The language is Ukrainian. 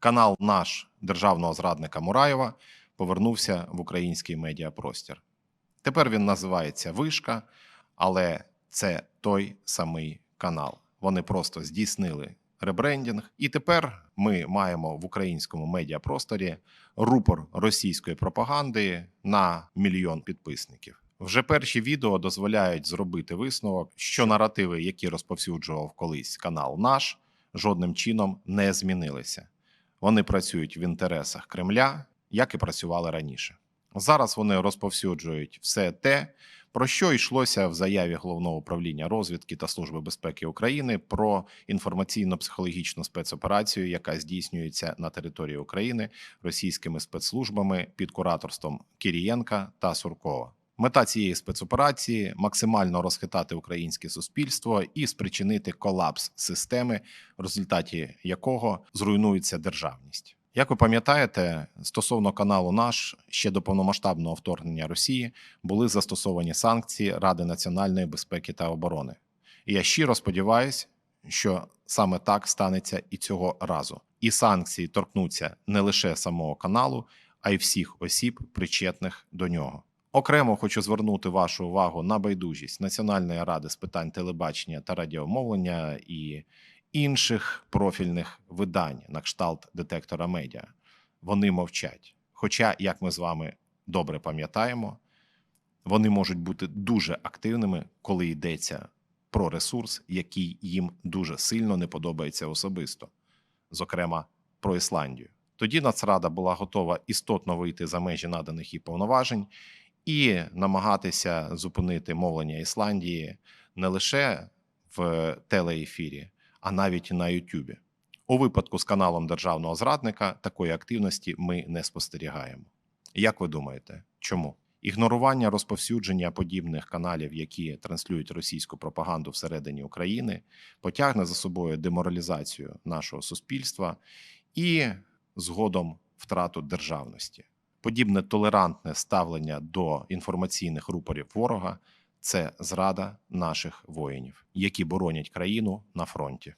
канал наш державного зрадника Мураєва повернувся в український медіапростір. Тепер він називається Вишка, але це той самий канал. Вони просто здійснили ребрендінг, і тепер ми маємо в українському медіапросторі рупор російської пропаганди на мільйон підписників. Вже перші відео дозволяють зробити висновок, що наративи, які розповсюджував колись канал наш, жодним чином не змінилися. Вони працюють в інтересах Кремля, як і працювали раніше. Зараз вони розповсюджують все те, про що йшлося в заяві головного управління розвідки та служби безпеки України про інформаційно-психологічну спецоперацію, яка здійснюється на території України російськими спецслужбами під кураторством Кірієнка та Суркова. Мета цієї спецоперації максимально розхитати українське суспільство і спричинити колапс системи, в результаті якого зруйнується державність. Як ви пам'ятаєте, стосовно каналу наш ще до повномасштабного вторгнення Росії були застосовані санкції Ради національної безпеки та оборони. І я щиро сподіваюся, що саме так станеться і цього разу. І санкції торкнуться не лише самого каналу, а й всіх осіб, причетних до нього. Окремо хочу звернути вашу увагу на байдужість Національної ради з питань телебачення та радіомовлення і інших профільних видань на кшталт детектора медіа. Вони мовчать. Хоча, як ми з вами добре пам'ятаємо, вони можуть бути дуже активними, коли йдеться про ресурс, який їм дуже сильно не подобається особисто, зокрема про Ісландію. Тоді Нацрада була готова істотно вийти за межі наданих їй повноважень і намагатися зупинити мовлення Ісландії не лише в телеефірі, а навіть на Ютубі. У випадку з каналом державного зрадника такої активності ми не спостерігаємо. Як ви думаєте, чому? Ігнорування розповсюдження подібних каналів, які транслюють російську пропаганду всередині України, потягне за собою деморалізацію нашого суспільства і згодом втрату державності. Подібне толерантне ставлення до інформаційних рупорів ворога це зрада наших воїнів, які боронять країну на фронті.